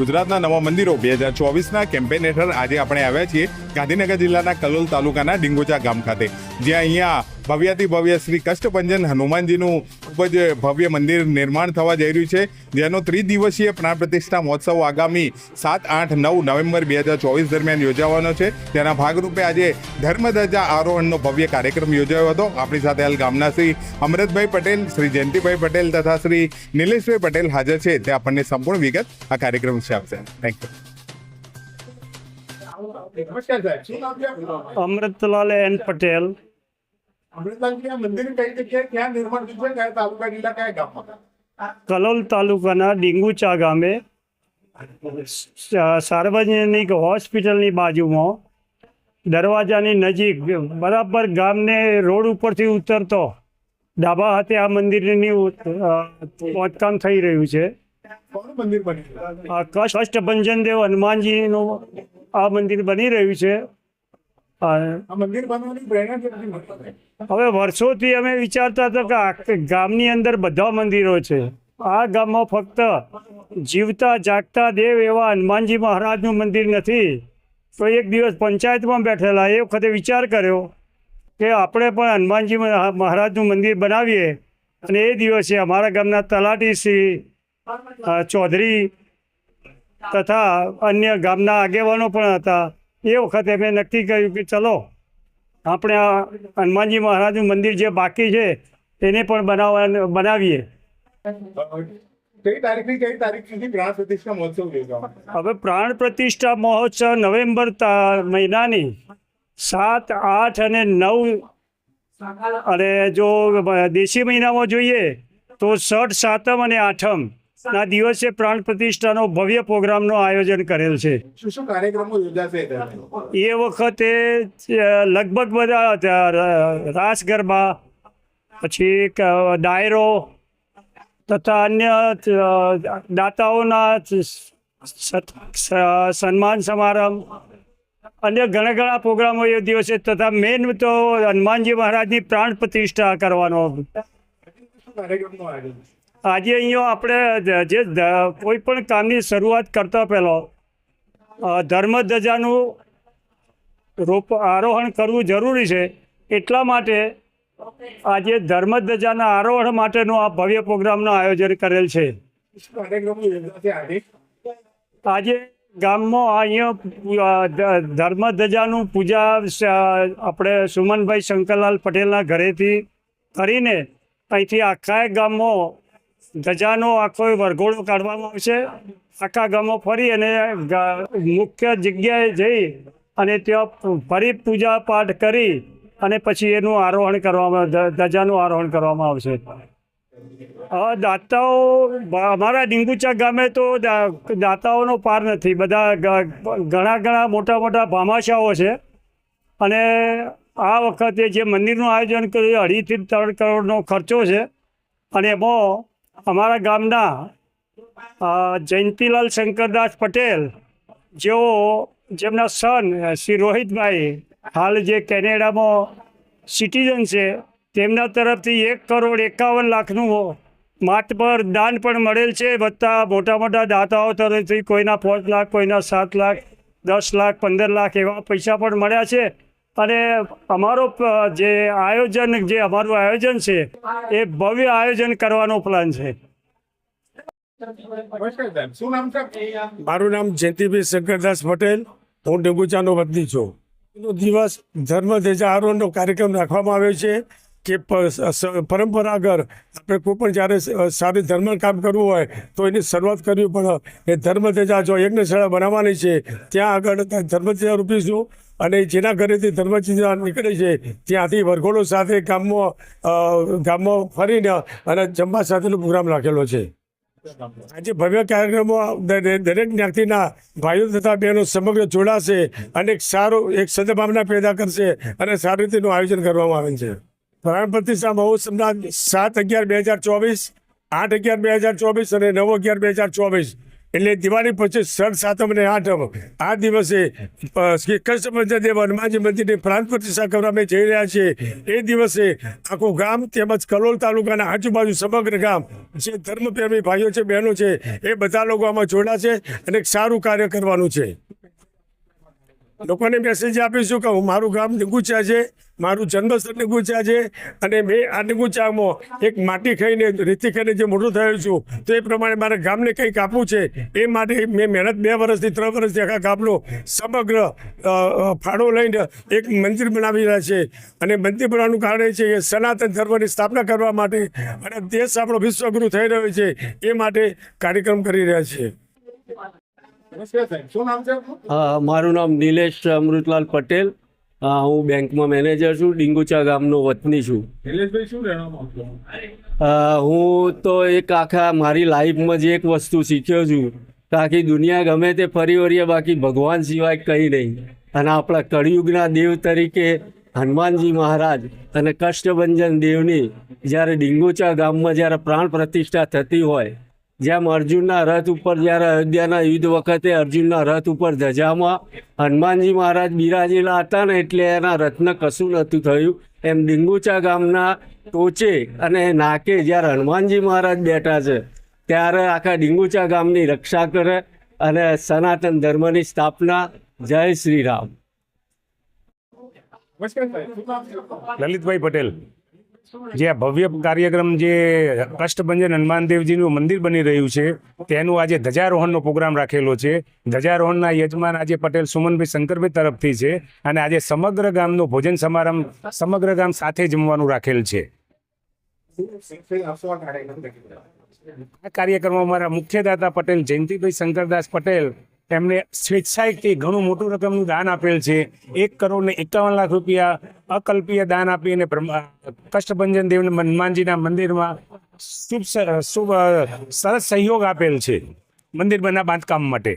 ગુજરાતના નવા મંદિરો બે હજાર ચોવીસના કેમ્પેન હેઠળ આજે આપણે આવ્યા છીએ ગાંધીનગર જિલ્લાના કલોલ તાલુકાના ડિંગોચા ગામ ખાતે, જ્યાં અહીંયા ભવ્યાતિ ભવ્ય શ્રી કષ્ટભંજન હનુમાનજીનું ખૂબ જ ભવ્ય મંદિર નિર્માણ થવા જઈ રહ્યું છે, જેનો ત્રિદિવસીય પ્રાણ પ્રતિષ્ઠા મહોત્સવ આગામી સાત, આઠ, નવ નવેમ્બર બે હજાર ચોવીસ દરમિયાન યોજાવાનો છે. તેના ભાગરૂપે આજે ધર્મધજા આરોહણનો ભવ્ય કાર્યક્રમ યોજાયો હતો. આપણી સાથે હાલ ગામના શ્રી અમરતભાઈ પટેલ, શ્રી જયંતિભાઈ પટેલ તથા શ્રી નિલેશભાઈ પટેલ હાજર છે. તે આપણને સંપૂર્ણ વિગત આ કાર્યક્રમ આપશે. થેન્ક યુ છે? અમૃતલાલ એન પટેલ. કલોલ તાલુકાના ડીંગુચા ગામે સાર્વજનિક હોસ્પિટલની બાજુમાં દરવાજાની નજીક બરાબર ગામને રોડ ઉપરથી ઉતરતો ડાબા હાથે આ મંદિરની ખોદકામ થઈ રહ્યું છે. મંદિર બની આ કષ્ટભંજન દેવ હનુમાનજીનું આ મંદિર બની રહ્યું છે? હવે વર્ષોથી અમે વિચારતા હતા કે ગામની અંદર બધા મંદિરો છે. આ ગામમાં ફક્ત જીવતા જાગતા દેવ એવા હનુમાનજી મહારાજનું મંદિર નથી. તો એક દિવસ પંચાયતમાં બેઠેલા એ વખતે વિચાર કર્યો કે આપણે પણ હનુમાનજી મહારાજનું મંદિર બનાવીએ. અને એ દિવસે અમારા ગામના તલાટી શ્રી ચૌધરી તથા અન્ય ગામના આગેવાનો પણ હતા. એ વખતે મેં નક્કી કર્યું કે ચલો આપણે આ હનુમાનજી મહારાજનું મંદિર જે બાકી છે એને પણ બનાવવા બનાવીએ. હવે પ્રાણ પ્રતિષ્ઠા મહોત્સવ નવેમ્બર મહિનાની સાત આઠ અને નવ અને જો દેશી મહિનામાં જોઈએ તો ષઠ સાતમ અને આઠમ. ના દિવસે પ્રાણ પ્રતિષ્ઠાનો ભવ્ય પ્રોગ્રામનું આયોજન કરેલ છે શું શું કાર્યક્રમો યોજાશે એ વખતે લગભગ બધા રાસ ગરબા પછી ડાયરો તથા અન્ય દાતાઓના સન્માન સમારંભ અન્ય ઘણા ઘણા પ્રોગ્રામો એ દિવસે તથા મેન તો હનુમાનજી મહારાજની પ્રાણ પ્રતિષ્ઠા કરવાનો કાર્યક્રમનું આયોજન? આજે અહીંયા આપણે જે કોઈ પણ કામની શરૂઆત કરતા પહેલો ધર્મધજાનું રોપ આરોહણ કરવું જરૂરી છે એટલા માટે આજે ધર્મધજાના આરોહણ માટેનું આ ભવ્ય પ્રોગ્રામનું આયોજન કરેલ છે. આજે ગામમાં અહીંયા અ, ધ- ધર્મ ધજાનું પૂજા આપણે સુમનભાઈ શંકરલાલ પટેલના ઘરેથી કરીને અહીંથી આખા ગામમાં ધજાનો આખો વરઘોડો કાઢવામાં આવશે આખા ગામમાં ફરી અને મુખ્ય જગ્યાએ જઈ અને ત્યાં ફરી પૂજા પાઠ કરી અને પછી એનું આરોહણ કરવામાં ધજાનું આરોહણ કરવામાં આવશે દાતાઓ અમારા ડીંગુચા ગામે તો દાતાઓનો પાર નથી. બધા ઘણા ઘણા મોટા મોટા ભામાશાઓ છે. અને આ વખતે જે મંદિરનું આયોજન કર્યું, અઢીથી ત્રણ કરોડનો ખર્ચો છે. અને એમાં અમારા ગામના જયંતિલાલ શંકરદાસ પટેલ, જેઓ જેમના સન શ્રી રોહિતભાઈ, હાલ જે કેનેડામાં સિટીઝન છે, તેમના તરફથી એક કરોડ એકાવન લાખનું માટ પર દાન પણ મળેલ છે વધતા મોટા મોટા દાતાઓ તરફથી કોઈના પાંચ લાખ, કોઈના સાત લાખ, દસ લાખ, પંદર લાખ એવા પૈસા પણ મળ્યા છે. અને અમારો જે આયોજન જે અમારું આયોજન છે એ ભવ્ય આયોજન કરવાનો પ્લાન છે. મારું નામ જયંતિભાઈ શંકરદાસ પટેલ. હું ડેંગુચાનો વતની છું. દિવસ ધર્મ આરોહણનો કાર્યક્રમ રાખવામાં આવ્યો છે કે પ- સ- પરંપરાગત આપણે કોઈ પણ જ્યારે સારી ધર્મ કામ કરવું હોય તો એની શરૂઆત કરવી પણ એ ધર્મ ધજા જો યજ્ઞશાળા બનાવવાની છે ત્યાં આગળ ધર્મ ધજા રૂપીશું અને જેના ઘરેથી ધર્મચિંતા નીકળે છે, ત્યાંથી વરઘોડો સાથે ગામમાં ગામમાં ફરીને અને જમવા સાથેનો પ્રોગ્રામ રાખેલો છે. આજે ભવ્ય કાર્યક્રમો દરે- દરેક જ્ઞાતિના ભાઈઓ તથા બહેનો સમગ્ર જોડાશે અને એક સારું, એક સદભાવના પેદા કરશે અને સારી રીતેનું આયોજન કરવામાં આવે છે. પ્રાણ પ્રતિષ્ઠા મહોત્સવના સાત અગિયાર બે હજાર ચોવીસ, આઠ અગિયાર બે હજાર ચોવીસ અને નવ અગિયાર બે હજાર ચોવીસ એટલે દિવાળી પછી સર સાતમ અને આઠમ. આ દિવસે શ્રી કૃષ્ણ દેવ હનુમાનજી મંદિરની પ્રાણ પ્રતિષ્ઠા કરવા અમે જઈ રહ્યા છીએ. એ દિવસે આખું ગામ તેમજ કલોલ તાલુકાના આજુબાજુ સમગ્ર ગામ, જે ધર્મપ્રેમી ભાઈઓ છે, બહેનો છે, એ બધા લોકો આમાં જોડાશે અને એક સારું કાર્ય કરવાનું છે. લોકોને મેસેજ આપીશું કે હું મારું ગામ નિગુચા છે. મારું જન્મ નિગુચા છે અને મેં આ નિગુચામાં એક માટી ખાઈને રેતી ખાઈને જે મોટું થયેલ છું તો એ પ્રમાણે મારે ગામને કંઈક આપવું છે. એ માટે મેં મહેનત બે વર્ષથી ત્રણ વર્ષથી આખા ગામનો સમગ્ર ફાળો લઈને એક મંદિર બનાવી રહ્યા છે. અને મંદિર બનાવવાનું કારણ એ છે કે સનાતન ધર્મની સ્થાપના કરવા માટે અને દેશ આપણો વિશ્વગુરુ થઈ રહ્યો છે એ માટે કાર્યક્રમ કરી રહ્યા છીએ શું નામ છે મારું નામ નિલેશ અમૃતલાલ પટેલ. હા હું બેંકમાં મેનેજર છું ડિંગુચા ગામનો વતની છું. શું રહેવા હું તો એક આખા મારી લાઈફમાં જે એક વસ્તુ શીખ્યો છું આખી દુનિયા ગમે તે ફરી વળીએ બાકી ભગવાન સિવાય કંઈ નહીં. અને આપણા કળિયુગના દેવ તરીકે હનુમાનજી મહારાજ અને કષ્ટભંજન દેવની જ્યારે ડિંગુચા ગામમાં જ્યારે પ્રાણ પ્રતિષ્ઠા થતી હોય જેમ અર્જુનના રથ ઉપર જ્યારે અયોધ્યાના યુદ્ધ વખતે અર્જુનના રથ ઉપર ધજામાં હનુમાનજી મહારાજ બિરાજેલા હતા ને એટલે એના રથને કશું નહોતું થયું. એમ ડિંગુચા ગામના ટોચે અને નાકે જ્યારે હનુમાનજી મહારાજ બેઠા છે ત્યારે આખા ડિંગુચા ગામની રક્ષા કરે અને સનાતન ધર્મની સ્થાપના. જય શ્રી રામ? લલિતભાઈ પટેલ. જે ભવ્ય કાર્યક્રમ જે કષ્ટભંજન હનુમાનદેવજીનું મંદિર બની રહ્યું છે, તેનું આજે ધ્વજારોહણનો પ્રોગ્રામ રાખેલો છે. ધ્વજારોહણના યજમાન આજે પટેલ સુમનભાઈ શંકરભાઈ તરફથી છે અને આજે સમગ્ર ગામનો ભોજન સમારંભ સમગ્ર ગામ સાથે જમવાનું રાખેલ છે. આ કાર્યક્રમમાં અમારા મુખ્ય દાતા પટેલ જયંતિભાઈ શંકરદાસ પટેલ એમને સ્વેચ્છાએથી ઘણું મોટું રકમનું દાન આપેલ છે. એક કરોડ ને એકાવન લાખ રૂપિયા અકલ્પીય દાન આપી અને કષ્ટભંજન દેવને હનુમાનજીના મંદિરમાં શુભ શુભ, સરસ સહયોગ આપેલ છે મંદિર બના બાંધકામ માટે.